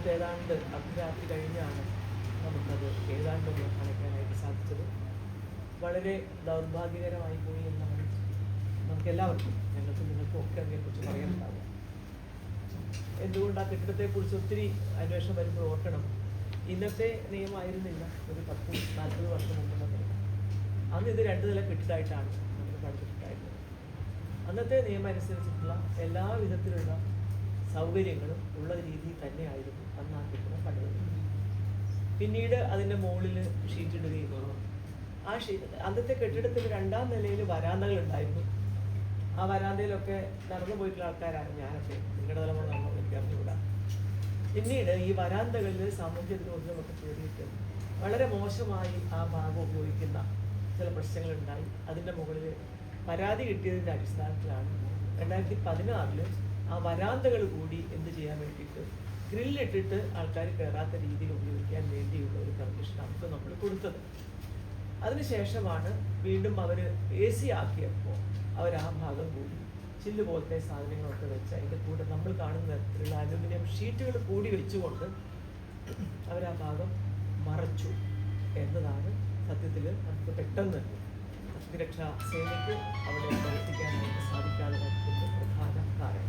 എന്നിട്ട് ഏതാണ്ട് അർദ്ധരാത്രി കഴിഞ്ഞാണ് നമുക്കത് ഏതാണ്ട് ഒന്ന് അണയ്ക്കാനായിട്ട് സാധിച്ചത്. വളരെ ദൗർഭാഗ്യകരമായി പോയി എന്നാണ് നമുക്ക് എല്ലാവർക്കും ഞങ്ങൾക്കും നിങ്ങൾക്കും ഒക്കെ അതിനെക്കുറിച്ച് പറയാനുണ്ടാവുക എന്തുകൊണ്ട് ആ കെട്ടിടത്തെക്കുറിച്ച് ഒത്തിരി അന്വേഷണം വരുമ്പോൾ ഓർക്കണം. ഇന്നത്തെ നിയമമായിരുന്നില്ല. ഒരു പത്ത് നാൽപ്പത് വർഷം മുമ്പുള്ള നിയമം അന്ന് ഇത് രണ്ട് നില കെട്ടിടമായിട്ടാണ് നമ്മൾ പഠിച്ചിട്ടുണ്ടായിരുന്നത് അന്നത്തെ നിയമം അനുസരിച്ചിട്ടുള്ള എല്ലാ വിധത്തിലുള്ള സൗകര്യങ്ങളും ഉള്ള രീതിയിൽ തന്നെയായിരുന്നു. അന്ന് ആ പിന്നീട് അതിന്റെ മുകളിൽ ഷീറ്റ് ഇടുകയും ആ ഷീറ്റ് അന്നത്തെ കെട്ടിടത്തിൽ രണ്ടാം നിലയിൽ വരാന്തകൾ ഉണ്ടായിരുന്നു ആ വരാന്തയിലൊക്കെ നടന്നു പോയിട്ടുള്ള ആൾക്കാരാണ് ഞാനൊക്കെ. നിങ്ങളുടെ തലമുറ നമ്മൾ വിദ്യാർത്ഥി അറിഞ്ഞുകൂടാ. പിന്നീട് ഈ വരാന്തകളിൽ സാമൂഹ്യ വിരോധമൊക്കെ തീർന്നിട്ട് വളരെ മോശമായി ആ ഭാഗം ഉപയോഗിക്കുന്ന ചില പ്രശ്നങ്ങളുണ്ടായി. അതിന്റെ മുകളിൽ പരാതി കിട്ടിയതിന്റെ അടിസ്ഥാനത്തിലാണ് രണ്ടായിരത്തി പതിനാറിൽ ആ വരാന്തകൾ കൂടി എന്ത് ചെയ്യാൻ വേണ്ടിയിട്ട് ഗ്രില്ലിട്ടിട്ട് ആൾക്കാർ കയറാത്ത രീതിയിൽ ഉപയോഗിക്കാൻ വേണ്ടിയുള്ള ഒരു പെർമിഷൻ അവർക്ക് നമ്മൾ കൊടുത്തത്. അതിനുശേഷമാണ് വീണ്ടും അവർ എ സി ആക്കിയപ്പോൾ അവർ ആ ഭാഗം കൂടി ചില്ല് പോലത്തെ സാധനങ്ങളൊക്കെ വെച്ച് അതിന്റെ കൂടെ നമ്മൾ കാണുന്ന തരത്തിലുള്ള അലുമിനിയം ഷീറ്റുകൾ കൂടി വെച്ചുകൊണ്ട് അവർ ആ ഭാഗം മറച്ചു എന്നതാണ് സത്യത്തിൽ നമുക്ക് പെട്ടെന്ന് അഗ്നിരക്ഷാ സേനയ്ക്ക് അവിടെ പ്രവർത്തിക്കാനായിട്ട് സാധിക്കാതെ പ്രധാന കാരണം.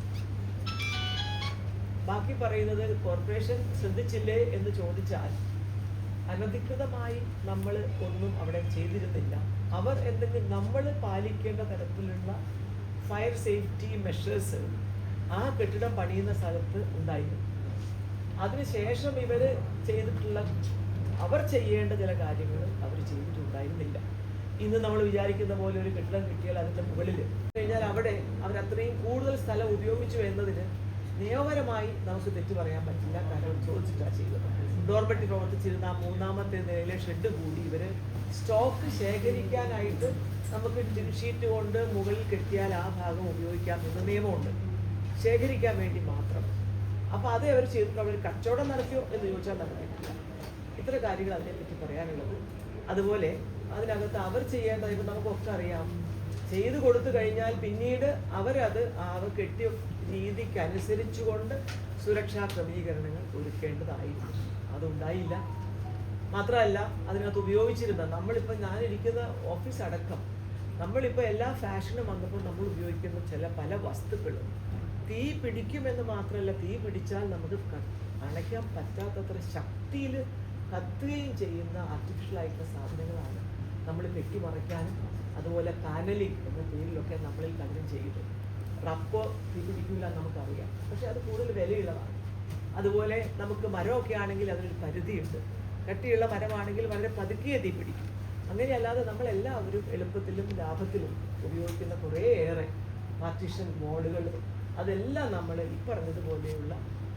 ബാക്കി പറയുന്നത് കോർപ്പറേഷൻ ശ്രദ്ധിച്ചില്ലേ എന്ന് ചോദിച്ചാൽ അനധികൃതമായി നമ്മൾ ഒന്നും അവിടെ ചെയ്തിരുന്നില്ല. അവർ എന്തെങ്കിലും നമ്മൾ പാലിക്കേണ്ട തരത്തിലുള്ള ഫയർ സേഫ്റ്റി മെഷേഴ്സ് ആ കെട്ടിടം പണിയുന്ന സ്ഥലത്ത് ഉണ്ടായിരുന്നു. അതിനുശേഷം ഇവർ ചെയ്തിട്ടുള്ള അവർ ചെയ്യേണ്ട ചില കാര്യങ്ങൾ അവർ ചെയ്തിട്ടുണ്ടായിരുന്നില്ല. ഇന്ന് നമ്മൾ വിചാരിക്കുന്ന പോലെ ഒരു കെട്ടിടം കിട്ടിയാൽ അതിന്റെ മുകളിൽ കഴിഞ്ഞാൽ അവിടെ അവർ അത്രയും കൂടുതൽ സ്ഥലം ഉപയോഗിച്ചു എന്നതിന് നിയമപരമായി നമുക്ക് തെറ്റ് പറയാൻ പറ്റില്ല. കാരണം ചോദിച്ചിട്ടാണ് ചെയ്തത്. ഡോർമെറ്റി പ്രവർത്തിച്ചിരുന്ന മൂന്നാമത്തെ നിലയിലെ ഷെഡ് കൂടി ഇവർ സ്റ്റോക്ക് ശേഖരിക്കാനായിട്ട് നമുക്ക് ഷീറ്റ് കൊണ്ട് മുകളിൽ കെട്ടിയാൽ ആ ഭാഗം ഉപയോഗിക്കാം എന്ന നിയമമുണ്ട്. ശേഖരിക്കാൻ വേണ്ടി മാത്രം. അപ്പോൾ അത് അവർ ചെയ്തിട്ട് അവർ കച്ചവടം നടത്തിയോ എന്ന് ചോദിച്ചാൽ നടത്തിയിട്ടില്ല ഇത്ര കാര്യങ്ങൾ അതിനെപ്പറ്റി പറയാനുള്ളത്. അതുപോലെ അതിനകത്ത് അവർ ചെയ്യേണ്ടത് ഇപ്പം നമുക്കൊക്കെ അറിയാം. ചെയ്തു കൊടുത്തു കഴിഞ്ഞാൽ പിന്നീട് അവരത് അവർ കെട്ടിയ രീതിക്ക് അനുസരിച്ചുകൊണ്ട് സുരക്ഷാ ക്രമീകരണങ്ങൾ ഒരുക്കേണ്ടതായിരുന്നു. അതുണ്ടായില്ല. മാത്രമല്ല അതിനകത്ത് ഉപയോഗിച്ചിരുന്ന നമ്മളിപ്പോൾ ഞാനിരിക്കുന്ന ഓഫീസ് അടക്കം നമ്മളിപ്പോൾ എല്ലാ ഫാഷനും വന്നപ്പോൾ നമ്മൾ ഉപയോഗിക്കുന്ന ചില പല വസ്തുക്കളും തീ പിടിക്കുമെന്ന് മാത്രമല്ല തീ പിടിച്ചാൽ നമുക്ക് അണയ്ക്കാൻ പറ്റാത്തത്ര ശക്തിയിൽ കത്തുകയും ചെയ്യുന്ന ആർട്ടിഫിഷ്യൽ ആയിട്ടുള്ള സാധനങ്ങളാണ് നമ്മൾ കെട്ടിമറയ്ക്കാനും അതുപോലെ പാനലിംഗ് എന്ന പേരിലൊക്കെ നമ്മളിൽ തന്നെ ചെയ്തു. റബ്ബോ എന്ന് നമുക്കറിയാം. പക്ഷെ അത് കൂടുതൽ വിലയുള്ളതാണ്. അതുപോലെ നമുക്ക് മരമൊക്കെ ആണെങ്കിൽ അതിനൊരു പരിധിയുണ്ട്. കട്ടിയുള്ള മരമാണെങ്കിൽ വളരെ പതുക്കിയ തീ പിടിക്കും. അങ്ങനെയല്ലാതെ നമ്മളെല്ലാവരും എളുപ്പത്തിലും ലാഭത്തിലും ഉപയോഗിക്കുന്ന കുറേയേറെ പാർട്ടീഷൻ മോഡുകൾ അതെല്ലാം നമ്മൾ ഈ പറഞ്ഞതുപോലെയുള്ള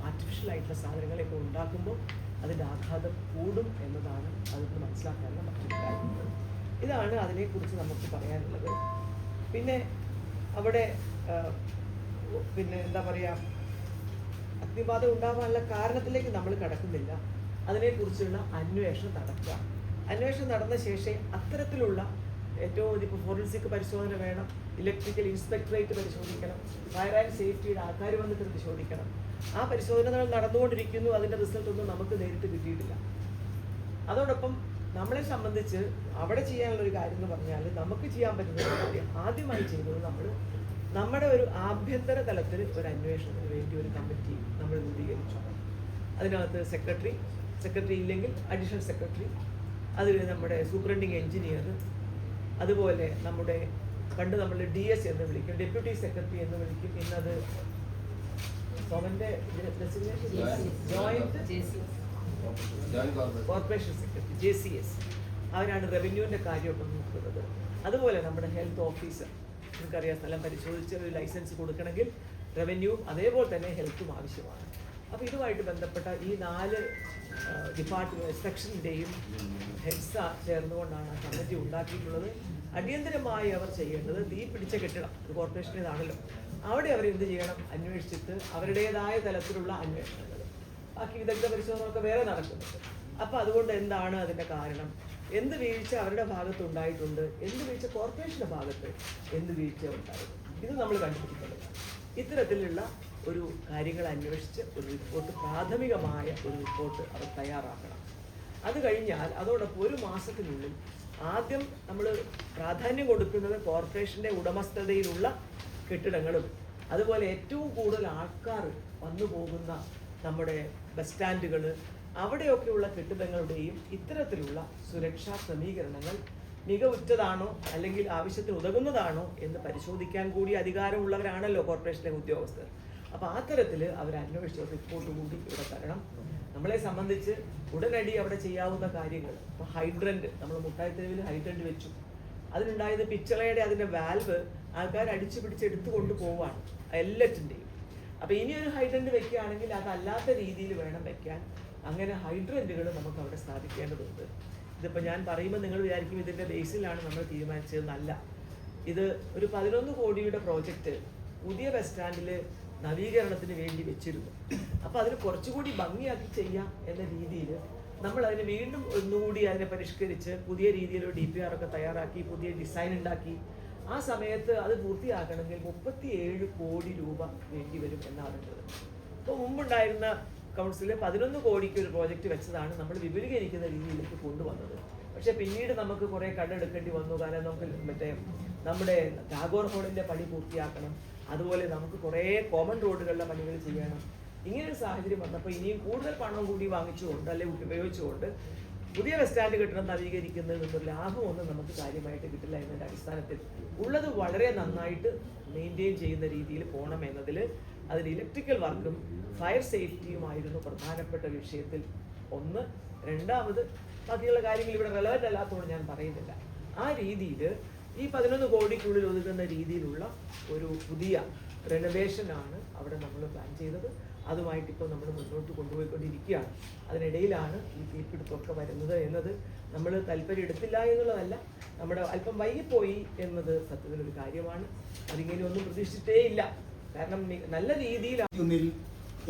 ആർട്ടിഫിഷ്യൽ ആയിട്ടുള്ള സാധനങ്ങളൊക്കെ ഉണ്ടാക്കുമ്പോൾ അതിന്റെ ആഘാതം കൂടും എന്നതാണ് അതിന് മനസ്സിലാക്കാനുള്ള മറ്റൊരു കാര്യം. ഇതാണ് അതിനെക്കുറിച്ച് നമുക്ക് പറയാനുള്ളത്. പിന്നെ അവിടെ പിന്നെ എന്താ പറയുക അഗ്നിബാധ ഉണ്ടാവാനുള്ള കാരണത്തിലേക്ക് നമ്മൾ കടക്കുന്നില്ല. അതിനെക്കുറിച്ചുള്ള അന്വേഷണം നടക്കുക. അന്വേഷണം നടന്ന ശേഷം അത്തരത്തിലുള്ള ഏറ്റവും ഇപ്പോൾ ഫോറൻസിക് പരിശോധന വേണം ഇലക്ട്രിക്കൽ ഇൻസ്പെക്ടറേറ്റ് പരിശോധിക്കണം ഫയർ ആൻഡ് സേഫ്റ്റിയുടെ ആൾക്കാർ വന്നിട്ട് പരിശോധിക്കണം. ആ പരിശോധനകൾ നടന്നുകൊണ്ടിരിക്കുന്നു അതിന്റെ റിസൾട്ടൊന്നും നമുക്ക് നേരിട്ട് കിട്ടിയിട്ടില്ല. അതോടൊപ്പം നമ്മളെ സംബന്ധിച്ച് അവിടെ ചെയ്യാനുള്ള ഒരു കാര്യം എന്ന് പറഞ്ഞാൽ നമുക്ക് ചെയ്യാൻ പറ്റുന്ന കാര്യം ആദ്യമായി ചെയ്തത് നമ്മൾ നമ്മുടെ ഒരു ആഭ്യന്തര തലത്തിൽ ഒരു അന്വേഷണത്തിന് വേണ്ടി ഒരു കമ്മിറ്റി നമ്മൾ രൂപീകരിച്ചു. അതിനകത്ത് സെക്രട്ടറി സെക്രട്ടറി ഇല്ലെങ്കിൽ അഡീഷണൽ സെക്രട്ടറി അതിൽ നമ്മുടെ സൂപ്രണ്ടിങ് എഞ്ചിനീയർ അതുപോലെ നമ്മുടെ പണ്ട് നമ്മൾ ഡി എസ് എന്ന് വിളിക്കും ഡെപ്യൂട്ടി സെക്രട്ടറി എന്ന് വിളിക്കും ഇന്നത് സോമന്റെ joint corporation secretary J C S അവരാണ് റവന്യൂവിന്റെ കാര്യമൊക്കെ നോക്കുന്നത്. അതുപോലെ നമ്മുടെ ഹെൽത്ത് ഓഫീസർ നിങ്ങൾക്കറിയാം സ്ഥലം പരിശോധിച്ച് ഒരു ലൈസൻസ് കൊടുക്കണമെങ്കിൽ റവന്യൂവും അതേപോലെ തന്നെ ഹെൽത്തും ആവശ്യമാണ്. അപ്പോൾ ഇതുമായിട്ട് ബന്ധപ്പെട്ട ഈ നാല് ഡിപ്പാർട്ട്മെന്റ് സെക്ഷന്റെയും ഹെഡ്സ് ചേർന്നുകൊണ്ടാണ് ആ കമ്മിറ്റി ഉണ്ടാക്കിയിട്ടുള്ളത്. അടിയന്തരമായി അവർ ചെയ്യേണ്ടത് തീ പിടിച്ച കെട്ടിടം കോർപ്പറേഷന്റേതാണല്ലോ അവിടെ അവർ എന്ത് ചെയ്യണം? അന്വേഷിച്ചിട്ട് അവരുടേതായ തലത്തിലുള്ള അന്വേഷണങ്ങൾ. ബാക്കി വിദഗ്ധ പരിശോധനകളൊക്കെ വേറെ നടക്കുന്നുണ്ട്. അപ്പോൾ അതുകൊണ്ട് എന്താണ് അതിന്റെ കാരണം? എന്ത് വീഴ്ച അവരുടെ ഭാഗത്ത് ഉണ്ടായിട്ടുണ്ട് എന്ത് വീഴ്ച കോർപ്പറേഷന്റെ ഭാഗത്ത് എന്ത് വീഴ്ച ഉണ്ടായിട്ടുണ്ട് ഇത് നമ്മൾ കണ്ടുപിടിക്കേണ്ടത്. ഇത്തരത്തിലുള്ള ഒരു കാര്യങ്ങൾ അന്വേഷിച്ച് ഒരു റിപ്പോർട്ട് പ്രാഥമികമായ ഒരു റിപ്പോർട്ട് അവർ തയ്യാറാക്കണം. അത് കഴിഞ്ഞാൽ അതോടൊപ്പം ഒരു മാസത്തിനുള്ളിൽ ആദ്യം നമ്മൾ പ്രാധാന്യം കൊടുക്കുന്നത് കോർപ്പറേഷന്റെ ഉടമസ്ഥതയിലുള്ള കെട്ടിടങ്ങളും അതുപോലെ ഏറ്റവും കൂടുതൽ ആൾക്കാർ വന്നു പോകുന്ന നമ്മുടെ ബസ് സ്റ്റാൻഡുകൾ അവിടെയൊക്കെയുള്ള കെട്ടിടങ്ങളുടെയും ഇത്തരത്തിലുള്ള സുരക്ഷാ ക്രമീകരണങ്ങൾ മികവുറ്റതാണോ അല്ലെങ്കിൽ ആവശ്യത്തിന് ഉതകുന്നതാണോ എന്ന് പരിശോധിക്കാൻ കൂടി അധികാരമുള്ളവരാണല്ലോ കോർപ്പറേഷനിലെ ഉദ്യോഗസ്ഥർ. അപ്പോൾ ആ തരത്തിൽ അവർ അന്വേഷിച്ച റിപ്പോർട്ട് കൂടി ഇവിടെ തരണം. നമ്മളെ സംബന്ധിച്ച് ഉടനടി അവിടെ ചെയ്യാവുന്ന കാര്യങ്ങൾ ഇപ്പോൾ ഹൈഡ്രന്റ് നമ്മൾ മുട്ടായിത്തെരുവിൽ ഹൈഡ്രന്റ് വെച്ചു. അതിനുണ്ടായത് പിച്ചളയുടെ അതിന്റെ വാൽവ് ആൾക്കാർ അടിച്ചു പിടിച്ച് എടുത്തു കൊണ്ടുപോവാണ് എല്ലാറ്റിന്റെയും അപ്പോൾ ഇനി ഒരു ഹൈഡ്രന്റ് വെക്കുകയാണെങ്കിൽ അതല്ലാത്ത രീതിയിൽ വേണം വെക്കാൻ. അങ്ങനെ ഹൈഡ്രന്റുകൾ നമുക്ക് അവിടെ സ്ഥാപിക്കേണ്ടതുണ്ട്. ഇതിപ്പോൾ ഞാൻ പറയുമ്പോൾ നിങ്ങൾ വിചാരിക്കും ഇതിന്റെ ബേസിലാണ് നമ്മൾ തീരുമാനിച്ചതെന്നല്ല ഇത് ഒരു പതിനൊന്ന് കോടിയുടെ പ്രോജക്റ്റ് പുതിയ ബസ് സ്റ്റാൻഡിൽ നവീകരണത്തിന് വേണ്ടി വെച്ചിരുന്നു. അപ്പോൾ അതിന് കുറച്ചുകൂടി ഭംഗിയാക്കി ചെയ്യാം എന്ന രീതിയിൽ നമ്മൾ അതിന് വീണ്ടും ഒന്നുകൂടി അതിനെ പരിഷ്കരിച്ച് പുതിയ രീതിയിൽ ഡി പി ആർ ഒക്കെ തയ്യാറാക്കി പുതിയ ഡിസൈൻ ഉണ്ടാക്കി ആ സമയത്ത് അത് പൂർത്തിയാക്കണമെങ്കിൽ മുപ്പത്തിയേഴ് കോടി രൂപ വേണ്ടി വരും എന്നാണ് ഉള്ളത് അപ്പോൾ മുമ്പുണ്ടായിരുന്ന കൗൺസിലിൽ പതിനൊന്ന് കോടിക്ക് ഒരു പ്രോജക്റ്റ് വെച്ചതാണ് നമ്മൾ വിപുലീകരിക്കുന്ന രീതിയിലേക്ക് കൊണ്ടുവന്നത്. പക്ഷെ പിന്നീട് നമുക്ക് കുറേ കണ്ടെടുക്കേണ്ടി വന്നു. കാരണം നമുക്ക് മറ്റേ നമ്മുടെ ടാഗോർ ഹോളിന്റെ പണി പൂർത്തിയാക്കണം. അതുപോലെ നമുക്ക് കുറേ കോമൺ റോഡുകളുടെ പണികൾ ചെയ്യണം. ഇങ്ങനെ ഒരു സാഹചര്യം വന്നപ്പോൾ ഇനിയും കൂടുതൽ പണം കൂടി വാങ്ങിച്ചുകൊണ്ട് അല്ലെങ്കിൽ ഉപയോഗിച്ചുകൊണ്ട് പുതിയ ബസ് സ്റ്റാൻഡ് കെട്ടിടം നവീകരിക്കുന്നതിൽ നിന്നൊരു ലാഭമൊന്നും നമുക്ക് കാര്യമായിട്ട് കിട്ടില്ല എന്നതിന്റെ അടിസ്ഥാനത്തിൽ ഉള്ളത് വളരെ നന്നായിട്ട് മെയിന്റെയിൻ ചെയ്യുന്ന രീതിയിൽ പോകണം എന്നതിൽ അതിൽ ഇലക്ട്രിക്കൽ വർക്കും ഫയർ സേഫ്റ്റിയുമായിരുന്നു പ്രധാനപ്പെട്ട വിഷയത്തിൽ ഒന്ന്. രണ്ടാമത് ബാക്കിയുള്ള കാര്യങ്ങൾ ഇവിടെ റെലവന്റ് അല്ലാത്തതുകൊണ്ട് ഞാൻ പറയുന്നില്ല. ആ രീതിയിൽ ഈ പതിനൊന്ന് കോടിക്കുള്ളിൽ ഒതുങ്ങുന്ന രീതിയിലുള്ള ഒരു പുതിയ റെനോവേഷനാണ് അവിടെ നമ്മൾ പ്ലാൻ ചെയ്തത്. അതുമായിട്ട് ഇപ്പോൾ നമ്മൾ മുന്നോട്ട് കൊണ്ടുപോയിക്കൊണ്ടിരിക്കുകയാണ്. അതിനിടയിലാണ് ഈ തീപിടുത്തമൊക്കെ വരുന്നത് എന്നത് നമ്മൾ താല്പര്യം എടുത്തില്ല എന്നുള്ളതല്ല. നമ്മുടെ അല്പം വൈകിപ്പോയി എന്നത് സത്യത്തിലൊരു കാര്യമാണ്. അതിങ്ങനെ ഒന്നും പ്രതീക്ഷിച്ചിട്ടേ ഇല്ല കാരണം നല്ല രീതിയിൽ ഒന്നിൽ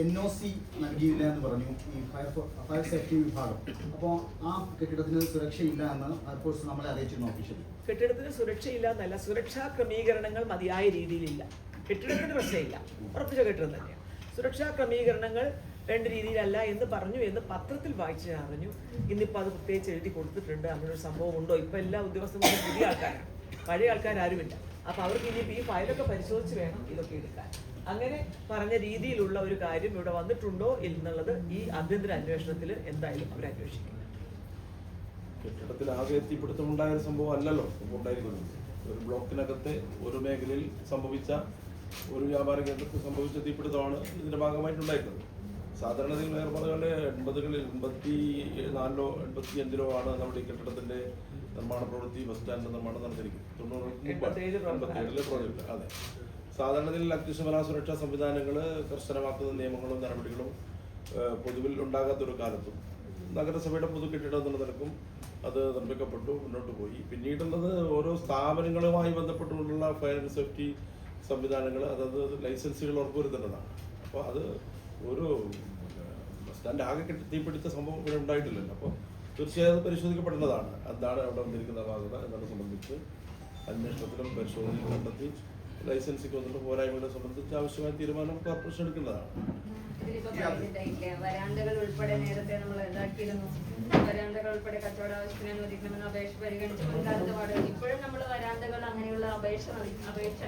എൻ ഒ സി നൽകിയില്ല എന്ന് പറഞ്ഞു ഈ ഫയർ ഫയർ സേഫ്റ്റി വിഭാഗം. അപ്പോൾ ആ കെട്ടിടത്തിന് സുരക്ഷയില്ല എന്ന് ഫയർഫോഴ്സ് നമ്മളെ അറിയിച്ചിരുന്നു ഓഫീഷ്യലി കെട്ടിടത്തിന് സുരക്ഷയില്ല എന്നല്ല സുരക്ഷാ ക്രമീകരണങ്ങൾ മതിയായ രീതിയിലില്ല. കെട്ടിടത്തിന് പ്രശ്നമില്ല. ഉറപ്പിച്ച കെട്ടിടം തന്നെയാണ്. സുരക്ഷാ ക്രമീകരണങ്ങൾ രണ്ട് രീതിയിലല്ല എന്ന് പറഞ്ഞു എന്ന് പത്രത്തിൽ വായിച്ച് ഞാൻ അറിഞ്ഞു. ഇന്നിപ്പോൾ അത് പ്രത്യേകിച്ച് എഴുതി കൊടുത്തിട്ടുണ്ട്. അങ്ങനെ ഒരു സംഭവം ഉണ്ടോ? ഇപ്പം എല്ലാ ഉദ്യോഗസ്ഥന്മാരും പുതിയ ആൾക്കാരാണ് പഴയ ആൾക്കാരാരുമില്ല. അപ്പോൾ അവർക്ക് ഇനിയിപ്പോൾ ഈ ഫയലൊക്കെ പരിശോധിച്ച് വേണം ഇതൊക്കെ എടുക്കാൻ. അങ്ങനെ പറഞ്ഞ രീതിയിലുള്ള ഒരു കാര്യം ഇവിടെ വന്നിട്ടുണ്ടോ എന്നുള്ളത് ഈ ആഭ്യന്തര അന്വേഷണത്തിൽ എന്തായാലും അവർ അന്വേഷിക്കും. കെട്ടിടത്തിൽ ആകെ തീപിടുത്തമുണ്ടായ ഒരു സംഭവം അല്ലല്ലോ. ഉണ്ടായിരിക്കുന്നത്. ഒരു ബ്ലോക്കിനകത്തെ ഒരു മേഖലയിൽ സംഭവിച്ച ഒരു വ്യാപാര കേന്ദ്രത്തിൽ സംഭവിച്ച തീപിടുത്തമാണ് ഇതിന്റെ ഭാഗമായിട്ടുണ്ടായിരുന്നത്. സാധാരണയിൽ നേരെ പറഞ്ഞ പോലെ എൺപതുകളിൽ എൺപത്തി നാലിലോ എൺപത്തി അഞ്ചിലോ ആണ് നമ്മുടെ ഈ കെട്ടിടത്തിന്റെ നിർമ്മാണ പ്രവൃത്തി ബസ് സ്റ്റാൻഡ് നിർമ്മാണം നടന്നിരിക്കുന്നത്. തൊണ്ണൂറ് എൺപത്തിയേഴിലെ പ്രോജക്റ്റ് അതെ. സാധാരണയിൽ അഗ്നിശമന സുരക്ഷാ സംവിധാനങ്ങൾ കർശനമാക്കുന്ന നിയമങ്ങളും നടപടികളും പൊതുവിൽ ഉണ്ടാകാത്ത ഒരു കാലത്തും നഗരസഭയുടെ പൊതു കെട്ടിടം എന്നുള്ള നിലക്കും അത് നിർമ്മിക്കപ്പെട്ടു മുന്നോട്ട് പോയി. പിന്നീടുള്ളത് ഓരോ സ്ഥാപനങ്ങളുമായി ബന്ധപ്പെട്ടുകൊണ്ടുള്ള ഫയർ ആൻഡ് സേഫ്റ്റി സംവിധാനങ്ങൾ അതത് ലൈസൻസുകൾ ഉറപ്പുവരുത്തേണ്ടതാണ് അപ്പോൾ അത് ഒരു സ്റ്റാൻഡ് ആകെ കെട്ടി തീപിടുത്ത സംഭവം ഇവിടെ ഉണ്ടായിട്ടില്ലല്ലോ. അപ്പോൾ തീർച്ചയായും പരിശോധിക്കപ്പെടേണ്ടതാണ്. എന്താണ് അവിടെ വന്നിരിക്കുന്ന ഭാഗത എന്നതിനെ സംബന്ധിച്ച് അന്വേഷണത്തിലും പരിശോധനയും കണ്ടെത്തി ലൈസൻസിക്ക് വന്നിട്ട് പോരായ്മകളെ സംബന്ധിച്ച് ആവശ്യമായ തീരുമാനം കോർപ്പറേഷൻ എടുക്കുന്നതാണ് വരാന്തകൾ ഉൾപ്പെടെ നേരത്തെ നമ്മൾ ഉൾപ്പെടെ കച്ചവട അപേക്ഷ പരിഗണിച്ച് ഇപ്പോഴും നമ്മൾ വരാന്തകൾ അങ്ങനെയുള്ള അപേക്ഷ അപേക്ഷ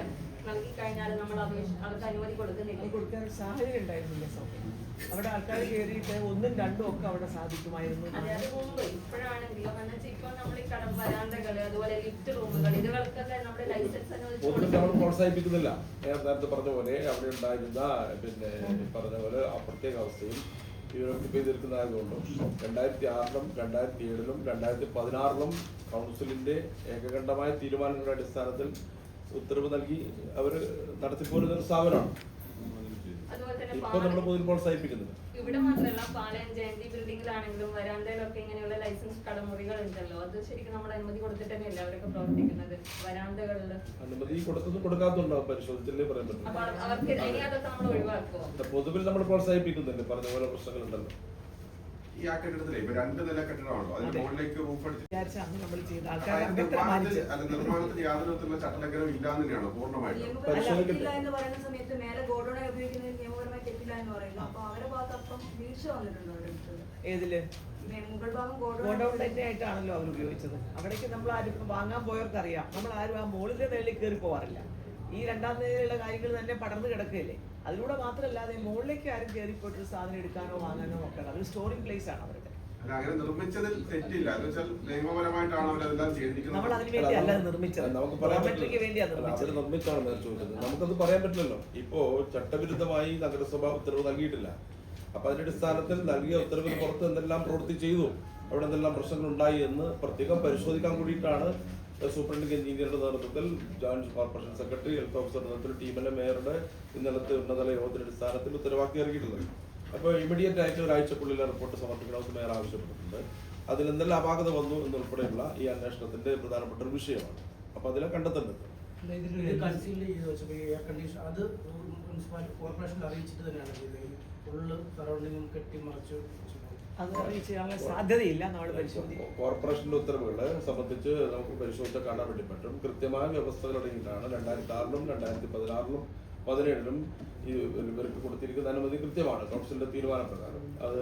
നൽകി കഴിഞ്ഞാൽ നമ്മൾ അപേക്ഷ അവർക്ക് അനുമതി അത് കൊടുക്കുന്നില്ല. കൊടുക്കാൻ ഒരു സാഹചര്യം ഉണ്ടായിരുന്നില്ല സൗകര്യം അവിടെ ആൾക്കാർ കയറിയിട്ട് ഒന്നും രണ്ടും ഒക്കെ അവിടെ സാധിക്കുമായിരുന്നു അതെ അത് മുമ്പ്. ഇപ്പോഴാണെങ്കിലും എന്ന് വെച്ചാൽ ഇപ്പോൾ നമ്മൾ ഈ കടം വരാന്തകൾ അതുപോലെ ലിഫ്റ്റ് റൂമുകൾ ഇതുകൾക്കൊക്കെ നമ്മുടെ ലൈസൻസ് അനുവദിച്ച് നമ്മൾ പ്രോത്സാഹിപ്പിക്കുന്നില്ല. ഞാൻ നേരത്തെ പറഞ്ഞ പോലെ അവിടെ ഉണ്ടായിരുന്ന പിന്നെ പറഞ്ഞ പോലെ ആ പ്രത്യേക അവസ്ഥയും ഇവരൊക്കെ ചെയ്തിരിക്കുന്നതായതുകൊണ്ടും രണ്ടായിരത്തി ആറിലും രണ്ടായിരത്തി ഏഴിലും രണ്ടായിരത്തി പതിനാറിലും കൗൺസിലിന്റെ ഏകകണ്ഠമായ തീരുമാനങ്ങളുടെ അടിസ്ഥാനത്തിൽ ഉത്തരവ് നൽകി അവർ നടത്തിപ്പോരുന്ന ഒരു സ്ഥാപനമാണ്. ഇപ്പൊ നമ്മൾ പൊതുവിൽ പ്രോത്സാഹിപ്പിക്കുന്നത്. ഇവിടെ മാത്രമല്ല പാളയം ജയന്തി ബിൽഡിംഗിലാണെങ്കിലും വരാന്തയിലൊക്കെ ഇങ്ങനെയുള്ള ലൈസൻസ് കടമുറികൾ ഉണ്ടല്ലോ അത് ശരിക്കും നമ്മൾ അനുമതി കൊടുത്തിട്ട് തന്നെയല്ലേ അവരൊക്കെ പ്രവർത്തിക്കുന്നത്? വരാന്തകളിൽ അനുമതി കൊടുത്തതും കൊടുക്കാത്തതുണ്ടോ പരിശോധിച്ചില്ലേ പറയാൻ പറ്റും. അവർക്ക് ഇനി അതൊക്കെ നമ്മൾ ഒഴിവാക്കുമോ പൊതുവിൽ നമ്മൾ പ്രോത്സാഹിപ്പിക്കുന്നുണ്ട് പറഞ്ഞ പോലെ പ്രശ്നങ്ങളുണ്ടല്ലോ. ഈ ആ കെട്ടിടത്തിലെ ഇപ്പൊ രണ്ട് നില കെട്ടിടമാണല്ലോ. അതിന്റെ അതെ. മുകളിലേക്ക് റൂഫ് അടിച്ച്. നിർമ്മാണത്തിൽ മാനിച്ച് അല്ല നിർമ്മാണത്തിൽ യാതൊരു വിധത്തിലുള്ള ചട്ടലംഘനം ഇല്ല തന്നെയാണോ പൂർണമായിട്ടും. എന്ന് പറയുന്ന സമയത്ത് മേലെ നിയമപരമായി തെറ്റില്ല എന്ന് പറയുന്നു. അപ്പൊ അവരുടെ ഭാഗത്ത് അപ്പം വീഴ്ച വന്നിട്ടുണ്ട് അവരുടെ അടുത്ത്? ഏതിൽ? ഗോഡൌൺ തന്നെ ആയിട്ടാണല്ലോ അവർ ഉപയോഗിച്ചത്. അവിടേക്ക് നമ്മൾ ആരും വാങ്ങാൻ പോയവർക്കറിയാം. നമ്മൾ ആരും ആ മുകളിലെ നിലയിൽ കയറി പോവാറില്ല. ഈ രണ്ടാം നിലയിലുള്ള കാര്യങ്ങൾ തന്നെ പടർന്നു കിടക്കുകയല്ലേ? അതിലൂടെ മാത്രമല്ലാതെ മുകളിലേക്ക് ആരും കയറി പോയിട്ട് ഒരു സാധനം എടുക്കാനോ വാങ്ങാനോ ഒക്കെ അതൊരു സ്റ്റോറിംഗ് പ്ലേസ് ആണ് അവരുടെ. അങ്ങനെ നിർമ്മിച്ചതിൽ തെറ്റില്ല. നിയമപരമായിട്ടാണ് അവരെല്ലാം ചോദിച്ചത്. നമുക്കത് പറയാൻ പറ്റില്ലല്ലോ. ഇപ്പോ ചട്ടവിരുദ്ധമായി നഗരസഭ ഉത്തരവ് നൽകിയിട്ടില്ല. അപ്പൊ അതിന്റെ അടിസ്ഥാനത്തിൽ നൽകിയ ഉത്തരവിന് പുറത്ത് എന്തെല്ലാം പ്രവൃത്തി ചെയ്തു? അവിടെ എന്തെല്ലാം പ്രശ്നങ്ങൾ ഉണ്ടായി എന്ന് പ്രത്യേകം പരിശോധിക്കാൻ കൂടിയിട്ടാണ് സൂപ്രണ്ടിംഗ് എഞ്ചിനീയറുടെ നേതൃത്വത്തിൽ ജോയിന്റ് കോർപ്പറേഷൻ സെക്രട്ടറി ഹെൽത്ത് ഓഫീസറുടെ നേതൃത്വത്തിൽ ടീമിലെ മേയറുടെ ഇന്നലത്തെ ഉന്നതല യോഗത്തിന്റെ അടിസ്ഥാനത്തിൽ ഉത്തരവാക്കി ഇറക്കിയിട്ടുള്ളത് അപ്പോൾ ഇമ്മീഡിയറ്റ് ആയിട്ട് ഒരാഴ്ചക്കുള്ളിൽ റിപ്പോർട്ട് സമർപ്പിക്കണമെന്ന് മേയർ ആവശ്യപ്പെട്ടിട്ടുണ്ട്. അതിൽ എന്തെല്ലാം അപാകത വന്നു എന്നുൾപ്പെടെയുള്ള ഈ അന്വേഷണത്തിന്റെ പ്രധാനപ്പെട്ട ഒരു വിഷയമാണ്. അപ്പോൾ അതിലെ കണ്ടീഷൻ അത് മുനിസിപ്പാലിറ്റി കോർപ്പറേഷനിൽ അറിയിച്ചിട്ട് തന്നെയാണ് ചെയ്തത്. ഫുള്ള് സറൗണ്ടിങ്ങും കെട്ടി കോർപ്പറേഷന്റെ ഉത്തരവുകളെ സംബന്ധിച്ച് നമുക്ക് പരിശോധിച്ച് കാണാൻ വേണ്ടി പറ്റും. കൃത്യമായ വ്യവസ്ഥകൾ അടങ്ങിയിട്ടാണ് രണ്ടായിരത്തി ആറിലും രണ്ടായിരത്തി പതിനാറിലും പതിനേഴിലും ഈ ഇവർക്ക് കൊടുത്തിരിക്കുന്ന അനുമതി കൃത്യമാണ്. കൗൺസിലിന്റെ തീരുമാനപ്രകാരം. അത്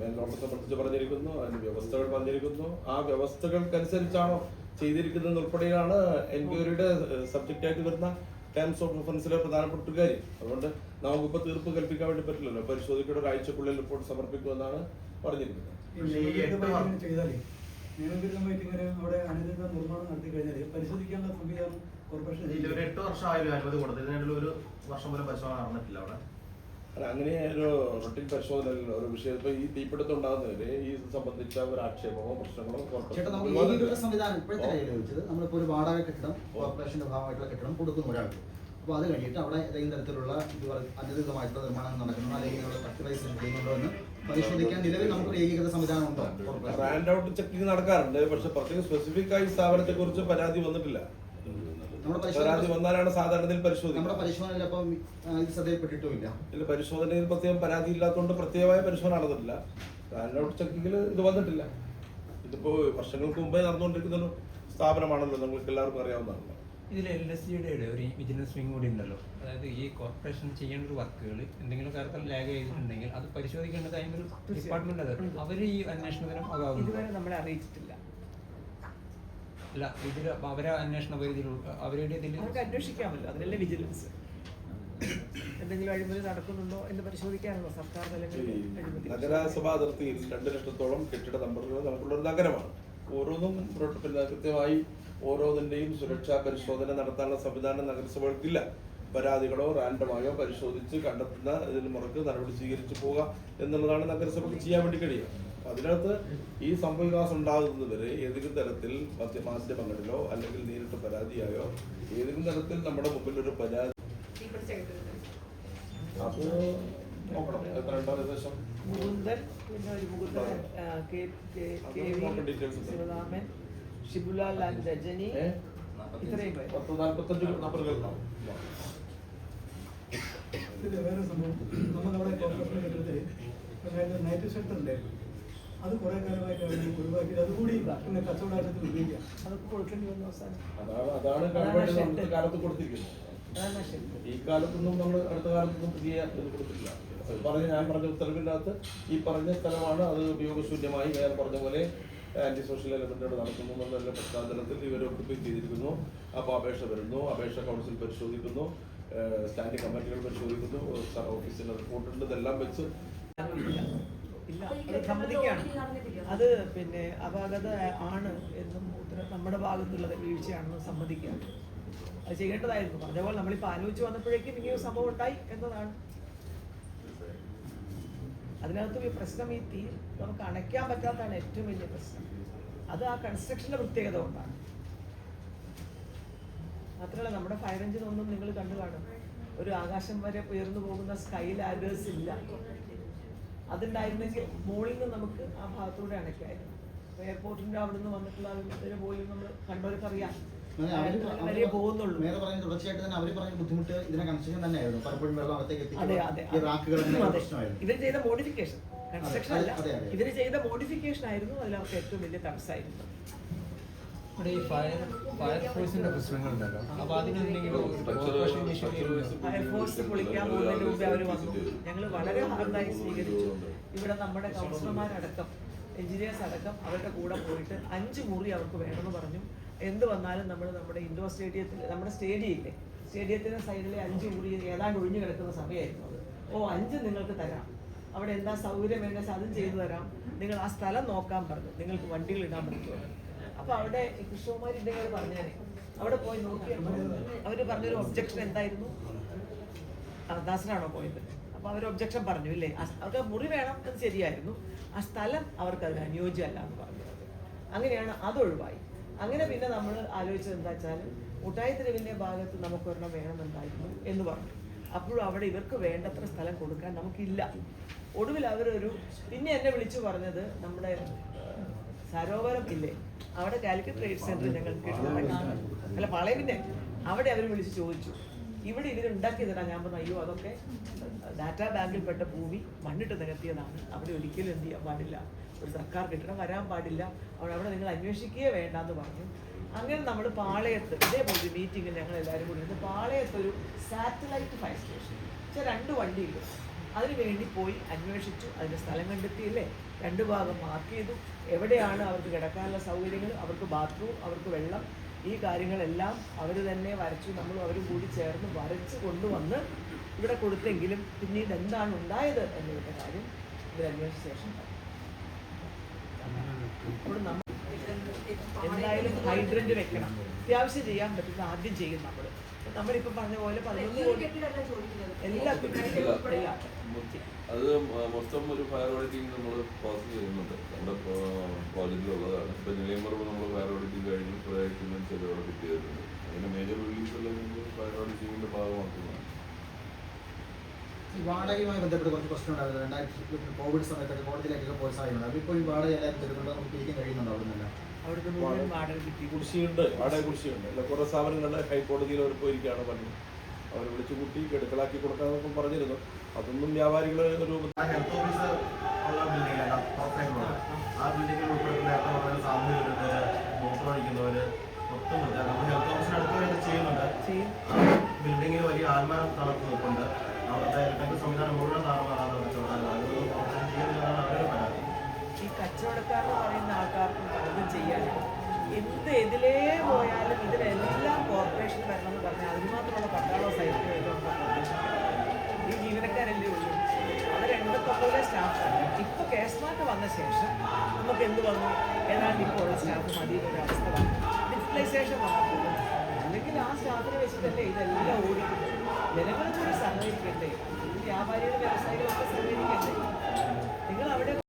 മേൽനോട്ടം സംബന്ധിച്ച് പറഞ്ഞിരിക്കുന്നു അതിന് വ്യവസ്ഥകൾ പറഞ്ഞിരിക്കുന്നു. ആ വ്യവസ്ഥകൾക്കനുസരിച്ചാണോ ചെയ്തിരിക്കുന്നത് ഉൾപ്പെടെയാണ് എൻക്വയറിയുടെ സബ്ജക്റ്റ് ആയിട്ട് വരുന്ന ടേംസ് ഓഫ് റെഫറൻസിലെ പ്രധാനപ്പെട്ട കാര്യം. അതുകൊണ്ട് നമുക്കിപ്പോൾ തീർപ്പ് കൽപ്പിക്കാൻ വേണ്ടി പറ്റില്ലല്ലോ. പരിശോധിക്കയുടെ ഒരാഴ്ചക്കുള്ളിൽ റിപ്പോർട്ട് സമർപ്പിക്കുമെന്നാണ് പറഞ്ഞിരിക്കുന്നത്. അവിടെ അനധികൃത നിർമ്മാണം നടത്തി കഴിഞ്ഞാൽ പരിശോധിക്കാനുള്ള സംവിധാനം കോർപ്പറേഷൻ ഒരു എട്ട് വർഷമായാലും അനുമതി കൊടുത്തു ഇതിനിടയിൽ ഒരു വർഷം പോലും പരിശോധന നടന്നിട്ടില്ല അവിടെ. അല്ല, അങ്ങനെ ഒരു റൊട്ടീൻ പരിശോധന ഒരു വിഷയം ഇപ്പൊ ഈ തീപിടുത്തം ഉണ്ടാകുന്നതിന് ഈ സംബന്ധിച്ച ഒരു ആക്ഷേപമോ പ്രശ്നങ്ങളോ ചേട്ടാ നമുക്ക് കോർപ്പറേഷൻ ഏകീകൃത സംവിധാനം ഇപ്പോഴത്തെ കയ്യിൽ വെച്ചത് നമ്മളിപ്പോൾ ഒരു വാടക കെട്ടിടം കോർപ്പറേഷന്റെ ഭാഗമായിട്ടുള്ള കെട്ടിടം കൊടുക്കുന്നു ഒരാൾക്ക്. അപ്പോൾ അത് കഴിഞ്ഞിട്ട് അവിടെ ഏതെങ്കിലും തരത്തിലുള്ള ഇതുപോലെ അനധികൃതമായിട്ടുള്ള നിർമ്മാണം നടക്കുന്നു അല്ലെങ്കിൽ ചെയ്യുന്നുണ്ടോ എന്ന് പരിശോധിക്കാൻ നിലവിൽ നമുക്ക് ഏകീകൃത സംവിധാനം ഉണ്ടോ? റാൻഡ് ഔട്ട് ചെക്കിംഗ് നടക്കാറുണ്ട് പക്ഷെ പ്രത്യേകം സ്പെസിഫിക് ആയി സ്ഥാപനത്തെ കുറിച്ച് പരാതി വന്നിട്ടില്ല. നമ്മുടെ പരാതി പരിശോധന സാധാരണത്തിൽ സാധാരണയിൽ നമ്മുടെ പരിശോധന പരിശോധനയിൽ അപ്പം ഇത് ശ്രദ്ധയിൽപ്പെട്ടിട്ടുമില്ല. ഇതിൽ പരിശോധനയിൽ പ്രത്യേകം പരാതി ഇല്ലാത്തതുകൊണ്ട് പ്രത്യേകമായ പരിശോധന നടന്നിട്ടില്ല. ഔട്ട് ചെക്കിങ്ങിൽ ഇത് വന്നിട്ടില്ല. ഇതിപ്പോ വർഷങ്ങൾക്ക് മുമ്പേ നടന്നുകൊണ്ടിരിക്കുന്ന ഒരു സ്ഥാപനമാണല്ലോ നിങ്ങൾക്ക് എല്ലാവർക്കും അറിയാവുന്നതാണല്ലോ. ഇതിൽ എൽ എസ് സിയുടെ ഒരു വിജിലൻസ് വിങ് കൂടി ഉണ്ടല്ലോ. അതായത് ഈ കോർപ്പറേഷൻ ചെയ്യേണ്ട ഒരു വർക്കുകൾ എന്തെങ്കിലും കാര്യത്തിൽ ലാഗ് ചെയ്തിട്ടുണ്ടെങ്കിൽ അത് പരിശോധിക്കേണ്ടത് അതിന്റെ ഒരു ഡിപ്പാർട്ട്മെന്റ് അത്. അവർ ഈ അന്വേഷണത്തിനും ഇതുവരെ നമ്മളെ അറിയിച്ചിട്ടില്ല. അല്ല ഇതിൽ അവരെ അന്വേഷണ പരിധിയിൽ അവരുടെ ഇതിൽ നമുക്ക് അന്വേഷിക്കാമല്ലോ. അതിനല്ലേ വിജിലൻസ്. എന്തെങ്കിലും അഴിമതി നടക്കുന്നുണ്ടോ എന്ന് പരിശോധിക്കാനുള്ള സർക്കാർ തലങ്ങളിൽ ഈ അഴിമതി നഗരസഭാ അതിർത്തിയിൽ രണ്ട് ലക്ഷത്തോളം കെട്ടിട നമ്പറുകൾ നമുക്കുള്ള ഒരു നഗരമാണ്. ഓരോന്നും പിന്നെ കൃത്യമായി ഓരോന്നിന്റെയും സുരക്ഷാ പരിശോധന നടത്താനുള്ള സംവിധാനം നഗരസഭകൾക്കില്ല. പരാതികളോ റാൻഡമായോ പരിശോധിച്ച് കണ്ടെത്തുന്ന ഇതിന് മുറക്ക് നടപടി സ്വീകരിച്ചു പോവുക എന്നുള്ളതാണ് നഗരസഭയ്ക്ക് ചെയ്യാൻ വേണ്ടി കഴിയുക. അതിനകത്ത് ഈ സംഭവവികാസം ഉണ്ടാകുന്നത് വരെ ഏതെങ്കിലും തരത്തിൽ മധ്യ മാധ്യമങ്ങളിലോ അല്ലെങ്കിൽ നേരിട്ട് പരാതിയായോ ഏതെങ്കിലും തരത്തിൽ നമ്മുടെ മുമ്പിൽ ഒരു പരാതി അത് നോക്കണം. എത്ര ഉണ്ടാവും ഏകദേശം? മുകുന്ദൻ പിന്നെ ഒരു മുകുന്ദൻ ആ, കെ കെ കെ വി നമുക്ക് details ഉണ്ട്. ശിവരാമൻ ഷിബുലാൽ ആൻഡ് രജനി. ഇത്രയും പത്ത് നാൽപ്പത്തഞ്ച് നമ്പറുകൾ ഉണ്ടാവും വേറെ സംഭവം. നമ്മൾ നമ്മുടെ കോർപ്പറേഷൻ കെട്ടിടത്തിൽ അതായത് നൈറ്റ് ഷെൽട്ടർ ഉണ്ടായിരുന്നു അത് കുറെ കാലമായിട്ട് അവർ ഒഴിവാക്കി അതുകൂടി പിന്നെ കച്ചവടാർത്ഥത്തിൽ ഉപയോഗിക്കുക അതൊക്കെ കൊടുക്കേണ്ടി വന്നു അവസാനം. അതാണ് അതാണ് കാലത്ത് കൊടുത്തിരിക്കുന്നത്. ഈ കാലത്തൊന്നും നമ്മൾ അടുത്ത കാലത്തൊന്നും പുതിയ കൊടുത്തിട്ടില്ല. പറഞ്ഞ ഞാൻ പറഞ്ഞ ഉത്തരവില്ലാത്ത ഈ പറഞ്ഞ സ്ഥലമാണ് അത് ഉപയോഗശൂന്യമായി വേറെ പറഞ്ഞ പോലെ ആന്റി സോഷ്യൽ എലമെന്റോട് നടക്കുന്നു എന്നുള്ള പശ്ചാത്തലത്തിൽ ഇവർ ഒക്കുപ്പേറ്റ് ചെയ്തിരിക്കുന്നു. അപ്പോൾ അപേക്ഷ വരുന്നു. അപേക്ഷ കൗൺസിൽ പരിശോധിക്കുന്നു. സ്റ്റാൻഡിംഗ് കമ്മിറ്റികൾ പരിശോധിക്കുന്നു. സർ ഓഫീസിന്റെ റിപ്പോർട്ടുണ്ട് ഇതെല്ലാം വെച്ച് ഇല്ല. അത് സമ്മതിക്കുകയാണ്. അത് പിന്നെ അപാകത ആണ് എന്നും ഉത്തര നമ്മുടെ ഭാഗത്തുള്ളത് വീഴ്ചയാണെന്ന് സമ്മതിക്കുകയാണ് അത് ചെയ്യേണ്ടതായിരുന്നു. അതേപോലെ നമ്മളിപ്പോൾ ആലോചിച്ച് വന്നപ്പോഴേക്കും ഇങ്ങനെ ഒരു സംഭവം ഉണ്ടായി എന്നതാണ്. അതിനകത്ത് ഈ പ്രശ്നം ഈ തീ നമുക്ക് അണയ്ക്കാൻ പറ്റാത്തതാണ് ഏറ്റവും വലിയ പ്രശ്നം. അത് ആ കൺസ്ട്രക്ഷന്റെ പ്രത്യേകത കൊണ്ടാണ്. മാത്രമല്ല നമ്മുടെ ഫയർ എഞ്ചിൻ ഒന്നും നിങ്ങൾ കണ്ടു കാണും. ഒരു ആകാശം വരെ ഉയർന്നു പോകുന്ന സ്കൈ ലാഡേഴ്സ് ഇല്ല. അതുണ്ടായിരുന്നെങ്കിൽ മുകളിൽ നിന്ന് നമുക്ക് ആ ഭാഗത്തൂടെ അണയ്ക്കായിരുന്നു. എയർപോർട്ടിന്റെ അവിടെ നിന്ന് വന്നിട്ടുള്ള അതിന് പോയി നമ്മൾ കണ്ടവർക്ക് അറിയാം. അങ്ങനെ അവർ പ- അവർ വരെ പോകുന്നുള്ളൂ മേയർ പറഞ്ഞ തുടർച്ചയായിട്ട് തന്നെ അവർ പറഞ്ഞ ബുദ്ധിമുട്ട് ഇതിനെ കൺസ്ട്രക്ഷൻ തന്നെയായിരുന്നു. പലപ്പോഴും വെള്ളം അകത്തേക്ക് ഇവർ ചെയ്ത മോഡിഫിക്കേഷൻ കൺസ്ട്രക്ഷൻ അല്ല. അതെ, അതെ. ഇവർ ചെയ്ത മോഡിഫിക്കേഷൻ ആയിരുന്നു അതിലവർക്ക് ഏറ്റവും വലിയ തടസ്സമായിരുന്നു. ഇവിടെ ഈ ഫയർ ഫയർഫോഴ്സിന്റെ പ്രശ്നങ്ങളുണ്ടല്ലോ. അപ്പൊ അതിനെന്തെങ്കിലും ഫയർഫോഴ്സ് വിളിക്കാൻ പോകുന്നതിന് മുമ്പേ അവർ വന്നു. ഞങ്ങൾ വളരെ ഹാർഡായി സ്വീകരിച്ചു. ഇവിടെ നമ്മുടെ കൗൺസിലർമാരടക്കം എഞ്ചിനീയേഴ്സ് അടക്കം അവരുടെ കൂടെ പോയിട്ട് അഞ്ച് മുറി അവർക്ക് വേണമെന്ന് പറഞ്ഞു. എന്ത് വന്നാലും നമ്മൾ നമ്മുടെ ഇൻഡോർ സ്റ്റേഡിയത്തിൽ നമ്മുടെ സ്റ്റേഡിയം ഇല്ലേ സ്റ്റേഡിയത്തിന്റെ സൈഡിലെ അഞ്ച് മുറി ഏതാണ്ട് ഒഴിഞ്ഞു കിടക്കുന്ന സമയമായിരുന്നു അത്. ഓ അഞ്ച് നിങ്ങൾക്ക് തരാം. അവിടെ എന്താ സൗകര്യം? വേണ്ട അതും ചെയ്തു തരാം. നിങ്ങൾ ആ സ്ഥലം നോക്കാൻ പറഞ്ഞു. നിങ്ങൾക്ക് വണ്ടികൾ ഇടാൻ പറ്റുമോ? അപ്പൊ അവിടെ കൃഷ്ണകുമാരി ഉണ്ടെങ്കിൽ അവർ അവിടെ പോയി നോക്കിയപ്പോൾ അവർ പറഞ്ഞൊരു ഒബ്ജക്ഷൻ എന്തായിരുന്നു? ദാസനാണോ പോയത്? അപ്പൊ അവർ ഒബ്ജക്ഷൻ പറഞ്ഞു ഇല്ലേ? അവർക്ക് മുറി വേണം അത് ശരിയായിരുന്നു. ആ സ്ഥലം അവർക്ക് അതിന് അനുയോജ്യമല്ല എന്ന് പറഞ്ഞു. അങ്ങനെയാണ് അതൊഴിവായി അങ്ങനെ പിന്നെ നമ്മൾ ആലോചിച്ചത് എന്താ വെച്ചാൽ മുട്ടായി തെരുവിന്റെ ഭാഗത്ത് നമുക്കൊരെണ്ണം വേണമെന്നുണ്ടായിരുന്നു എന്ന് പറഞ്ഞു. അപ്പോഴും അവിടെ ഇവർക്ക് വേണ്ടത്ര സ്ഥലം കൊടുക്കാൻ നമുക്കില്ല. ഒടുവിൽ അവരൊരു പിന്നെ എന്നെ വിളിച്ചു പറഞ്ഞത് നമ്മുടെ സരോവരം ഇല്ലേ അവിടെ കാലിക്കറ്റ് ട്രേഡ് സെന്റർ ഞങ്ങൾ അല്ല പാളയമിന്നെ അവിടെ അവർ വിളിച്ച് ചോദിച്ചു. ഇവിടെ തരാം ഞാൻ പറഞ്ഞു അയ്യോ അതൊക്കെ ഡാറ്റാ ബാങ്കിൽപ്പെട്ട ഭൂമി മണ്ണിട്ട് നികത്തിയതാണ്. അവിടെ ഒരിക്കലും എന്ത് ചെയ്യാൻ പാടില്ല. ഒരു സർക്കാർ കെട്ടിടം വരാൻ പാടില്ല. അവിടെ അവിടെ നിങ്ങൾ അന്വേഷിക്കുകയേ വേണ്ട എന്ന് പറഞ്ഞു. അങ്ങനെ നമ്മൾ പാളയത്ത് ഇതേപോലെ മീറ്റിംഗിൽ ഞങ്ങൾ എല്ലാവരും കൂടി ഇരുന്ന്. പാളയത്ത് ഒരു സാറ്റലൈറ്റ് ഫയർ സ്റ്റേഷൻ. പക്ഷേ രണ്ട് വണ്ടിയിലും അതിനു വേണ്ടി പോയി അന്വേഷിച്ചു. അതിന്റെ സ്ഥലം കണ്ടെത്തിയില്ലേ? രണ്ട് ഭാഗം മാർക്ക് ചെയ്തു. എവിടെയാണ് അവർക്ക് കിടക്കാനുള്ള സൗകര്യങ്ങൾ? അവർക്ക് ബാത്റൂം അവർക്ക് വെള്ളം. ഈ കാര്യങ്ങളെല്ലാം അവർ തന്നെ വരച്ചു നമ്മൾ അവരും കൂടി ചേർന്ന് വരച്ച് കൊണ്ടുവന്ന് ഇവിടെ കൊടുത്തെങ്കിലും പിന്നീട് എന്താണ് ഉണ്ടായത് എന്നുള്ള കാര്യം ഇവർ അന്വേഷിച്ച ശേഷം. അപ്പോൾ നമ്മൾ എന്തായാലും ഹൈഡ്രന്റ് വെക്കണം. അത്യാവശ്യം ചെയ്യാൻ പറ്റുന്നത് ആദ്യം ചെയ്യും നമ്മൾ. നമ്മളിപ്പോൾ പറഞ്ഞ പോലെ പതിനൊന്ന് എല്ലാ കുട്ടികളും അത് മൊത്തം ഒരു ഫയർ ഓഡിറ്റിംഗ് നമ്മൾ പാസ് ചെയ്യുന്നുണ്ട്. നമ്മുടെ പ്രോജക്റ്റിലുള്ളതാണ്. ഇപ്പൊ നെയ്മർവ് നമ്മൾ ഫയർ ഓഡിറ്റിംഗ് കഴിഞ്ഞു കുറേ എക്യുപ്മെന്റ്സ് ഒക്കെ അവിടെ ഫിറ്റ് ചെയ്തിട്ടുണ്ട്. അതിന്റെ മേജർ റിലീഫ് എല്ലാം നമ്മൾ ഫയർ ഓഡിറ്റിംഗിന്റെ ഭാഗമാക്കുന്നതാണ്. ഈ വാടകയുമായി ബന്ധപ്പെട്ട് കുറച്ച് പ്രശ്നം ഉണ്ടായിരുന്നു രണ്ടായിരത്തി കോവിഡ് സമയത്തൊക്കെ കോടതിയിലേക്കൊക്കെ പോയ സാഹചര്യം അപ്പോൾ ഇപ്പോൾ ഈ വാടക എല്ലാവരും തരുന്നുണ്ട് നമുക്ക് ഇരിക്കാൻ കഴിയുന്നുണ്ട് അവിടെ നിന്നല്ല? അവിടുത്തെ മുഴുവൻ വാടക കിട്ടി. കുടിശ്ശിയുണ്ട് വാടക കുടിശ്ശിയുണ്ട് അല്ല കുറേ സ്ഥാപനങ്ങളുടെ ഹൈക്കോടതിയിൽ അവർ പോയിരിക്കുകയാണ് പറഞ്ഞു അവർ വിളിച്ചു കൂട്ടി കെടുക്കളാക്കി കൊടുക്കാമെന്നൊക്കെ പറഞ്ഞിരുന്നു. അതൊന്നും വ്യാപാരികൾ ഒരു ഹെൽത്ത് ഓഫീസർ ഉള്ള ബിൽഡിംഗല്ല ആ ഉൾപ്പെടുന്ന നമ്മൾ ഹെൽത്ത് ഓഫീസിന് അടുത്ത് വേണ്ടി ചെയ്യുന്നുണ്ട്. ചെയ്യും. ബിൽഡിങ്ങിൽ വലിയ ആത്മാനം തളർത്ത് നിൽപ്പുണ്ട് അവരെൺപത്തൊമ്പതിലെ സ്റ്റാഫാണ് ഇപ്പോൾ കേസ് മാർക്ക് വന്ന ശേഷം നമുക്ക് എന്ത് വന്നു? ഏതാണ്ട് ഇപ്പോൾ ഉള്ള സ്റ്റാഫ് മതി എന്നൊരു അവസ്ഥ വന്നു. ഡിജിറ്റലൈസേഷൻ വന്നപ്പോൾ അല്ലെങ്കിൽ ആ സ്റ്റാഫിനെ വെച്ചിട്ടല്ലേ ഇതെല്ലാം ഓടിക്കുന്നത്? ജനങ്ങളും കൂടി സഹകരിക്കട്ടെ വ്യാപാരികളും വ്യവസായികളൊക്കെ സഹകരിക്കട്ടെ